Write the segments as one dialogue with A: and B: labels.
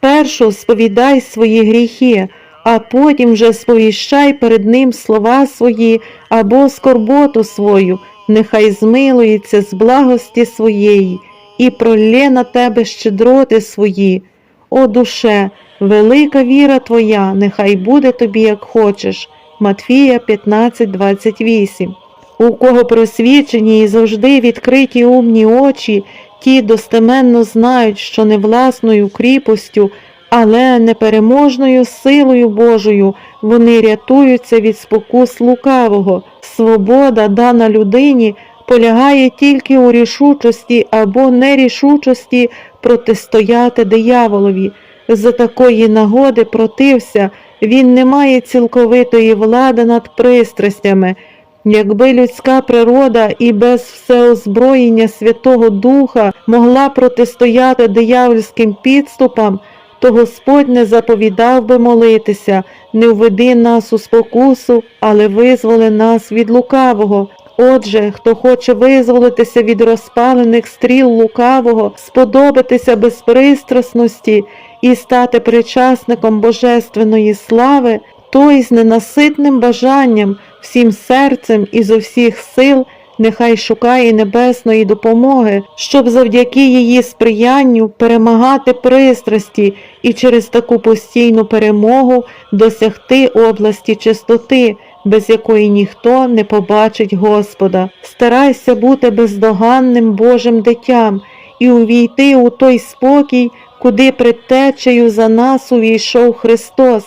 A: Спершу сповідай свої гріхи, а потім вже сповіщай перед ним слова свої або скорботу свою, нехай змилується з благості своєї і пролє на тебе щедроти свої. О душе, велика віра твоя, нехай буде тобі, як хочеш. Матфія 15:28 У кого просвічені і завжди відкриті умні очі, ті достеменно знають, що не власною кріпостю, але непереможною силою Божою вони рятуються від спокус лукавого. Свобода, дана людині, полягає тільки у рішучості або нерішучості протистояти дияволові. За такої нагоди протився, він не має цілковитої влади над пристрастями. Якби людська природа і без всеозброєння Святого Духа могла протистояти диявольським підступам, то Господь не заповідав би молитися, не введи нас у спокусу, але визволи нас від лукавого. Отже, хто хоче визволитися від розпалених стріл лукавого, сподобатися безпристрасності і стати причасником божественної слави, той з ненаситним бажанням, всім серцем і зо всіх сил нехай шукає небесної допомоги, щоб завдяки її сприянню перемагати пристрасті і через таку постійну перемогу досягти області чистоти, без якої ніхто не побачить Господа. Старайся бути бездоганним Божим дитям і увійти у той спокій, куди предтечею за нас увійшов Христос.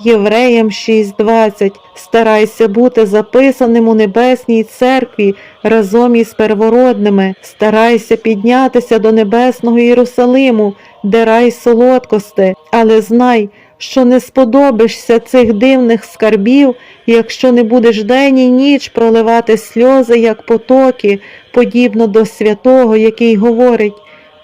A: Євреям 6.20 Старайся бути записаним у небесній церкві разом із первородними, старайся піднятися до небесного Єрусалиму, де рай солодкости, але знай, що не сподобишся цих дивних скарбів, якщо не будеш день і ніч проливати сльози, як потоки, подібно до святого, який говорить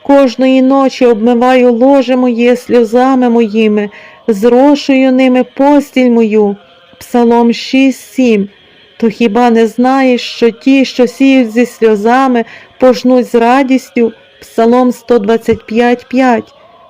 A: Кожної ночі обмиваю ложе моє сльозами моїми, зрошую ними постіль мою. Псалом 6.7. То хіба не знаєш, що ті, що сіють зі сльозами, пожнуть з радістю? Псалом 125.5.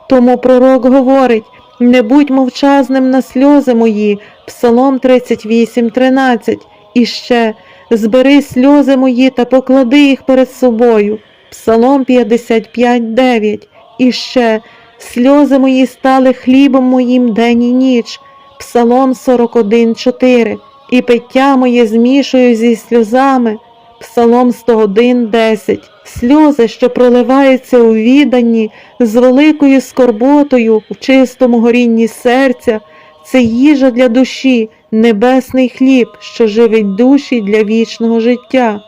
A: Тому пророк говорить не будь мовчазним на сльози мої, Псалом 38.13. І ще збери сльози мої та поклади їх перед собою. Псалом 55.9. І ще сльози мої стали хлібом моїм день і ніч. Псалом 41.4. І пиття моє змішую зі сльозами. Псалом 101.10. Сльози, що проливаються у відданні, з великою скорботою в чистому горінні серця, це їжа для душі, небесний хліб, що живить душі для вічного життя.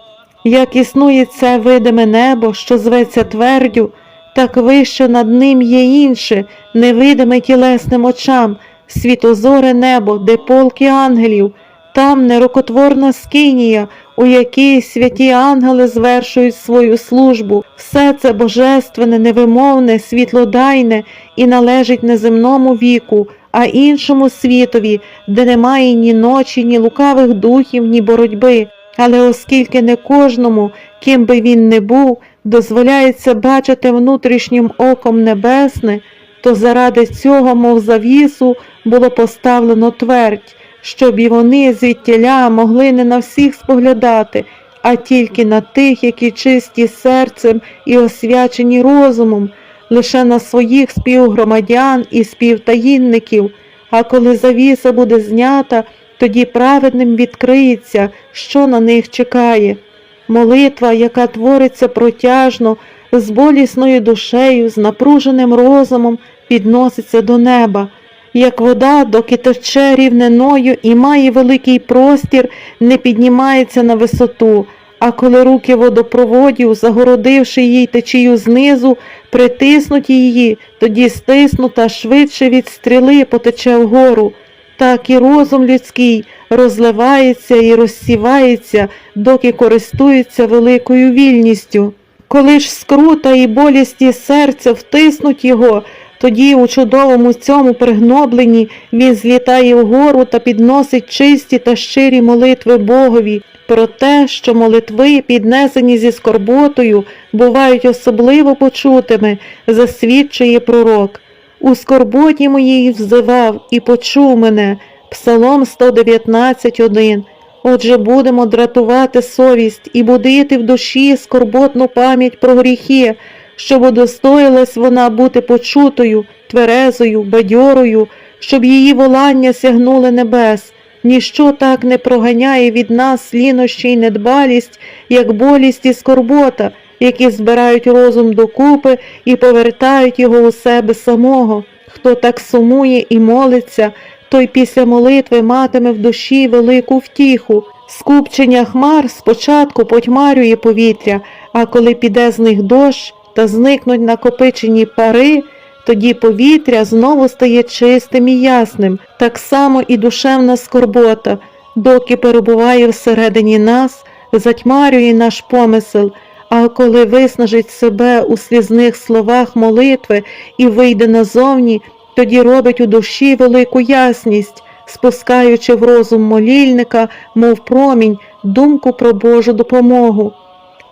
A: Як існує це видиме небо, що зветься твердю, так вище над ним є інше, невидиме тілесним очам, світозоре небо, де полки ангелів, там нерокотворна скинія, у якій святі ангели звершують свою службу. Все це божественне, невимовне, світлодайне і належить не земному віку, а іншому світові, де немає ні ночі, ні лукавих духів, ні боротьби. Але оскільки не кожному, ким би він не був, дозволяється бачити внутрішнім оком небесне, то заради цього, мов завісу, було поставлено твердь, щоб і вони звідтіля могли не на всіх споглядати, а тільки на тих, які чисті серцем і освячені розумом, лише на своїх співгромадян і співтаїнників. А коли завіса буде знята, тоді праведним відкриється, що на них чекає. Молитва, яка твориться протяжно, з болісною душею, з напруженим розумом, підноситься до неба. Як вода, доки тече рівниною і має великий простір, не піднімається на висоту, а коли руки водопроводів, загородивши їй течію знизу, притиснуть її, тоді стиснута швидше від стріли потече вгору. Так і розум людський розливається і розсівається, доки користується великою вільністю. Коли ж скрута і болісті серця втиснуть його, тоді у чудовому цьому пригнобленні він злітає вгору та підносить чисті та щирі молитви Богові про те, що молитви, піднесені зі скорботою, бувають особливо почутими, засвідчує пророк. у скорботі моїй взивав і почув мене. Псалом 119.1. Отже, будемо дратувати совість і будити в душі скорботну пам'ять про гріхи, щоб удостоїлась вона бути почутою, тверезою, бадьорою, щоб її волання сягнули небес. Ніщо так не проганяє від нас лінощі й недбалість, як болість і скорбота, які збирають розум докупи і повертають його у себе самого. Хто так сумує і молиться, той після молитви матиме в душі велику втіху. Скупчення хмар спочатку потьмарює повітря, а коли піде з них дощ та зникнуть накопичені пари, тоді повітря знову стає чистим і ясним, так само і душевна скорбота, доки перебуває всередині нас, затьмарює наш помисел, а коли виснажить себе у слізних словах молитви і вийде назовні, тоді робить у душі велику ясність, спускаючи в розум молільника, мов промінь, думку про Божу допомогу.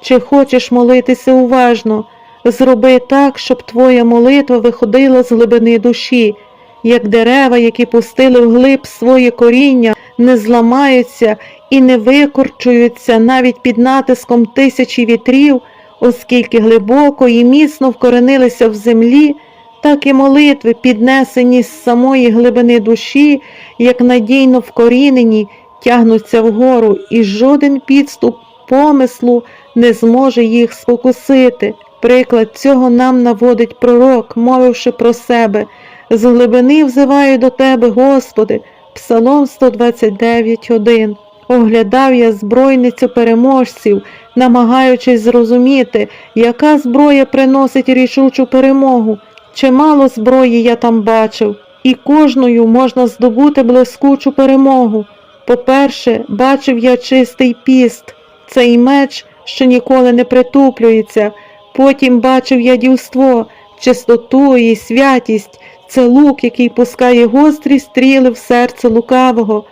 A: Чи хочеш молитися уважно? Зроби так, щоб твоя молитва виходила з глибини душі, як дерева, які пустили вглиб своє коріння, не зламаються і не викорчуються навіть під натиском тисячі вітрів, оскільки глибоко і міцно вкоренилися в землі, так і молитви, піднесені з самої глибини душі, як надійно вкорінені, тягнуться вгору, і жоден підступ помислу не зможе їх спокусити. Приклад цього нам наводить пророк, мовивши про себе. З глибини взиваю до тебе, Господи, Псалом 129.1. Оглядав я збройницю переможців, намагаючись зрозуміти, яка зброя приносить рішучу перемогу. Чимало зброї я там бачив, і кожною можна здобути блискучу перемогу. По-перше, бачив я чистий піст, цей меч, що ніколи не притуплюється. Потім бачив я дівство, чистоту і святість, це лук, який пускає гострі стріли в серце лукавого.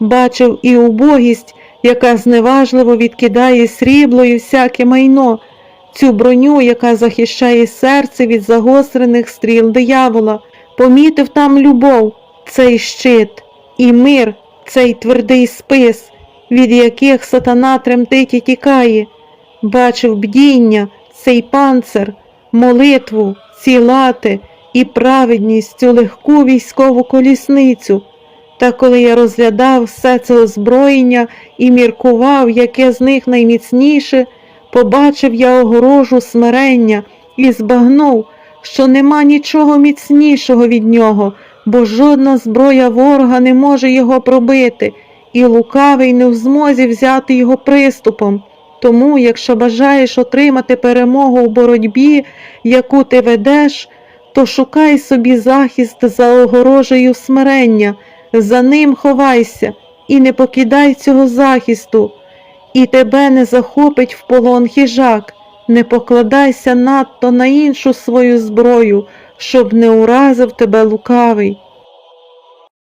A: Бачив і убогість, яка зневажливо відкидає срібло і всяке майно, цю броню, яка захищає серце від загострених стріл диявола. Помітив там любов, цей щит, і мир, цей твердий спис, від яких сатана тремтить і тікає. Бачив бдіння, цей панцир, молитву, ці лати і праведність цю легку військову колісницю. Та коли я розглядав все це озброєння і міркував, яке з них найміцніше, побачив я огорожу смирення і збагнув, що нема нічого міцнішого від нього, бо жодна зброя ворога не може його пробити, і лукавий не в змозі взяти його приступом. Тому, якщо бажаєш отримати перемогу у боротьбі, яку ти ведеш, то шукай собі захист за огорожею смирення, за ним ховайся і не покидай цього захисту, і тебе не захопить в полон хижак, не покладайся надто на іншу свою зброю, щоб не уразив тебе лукавий.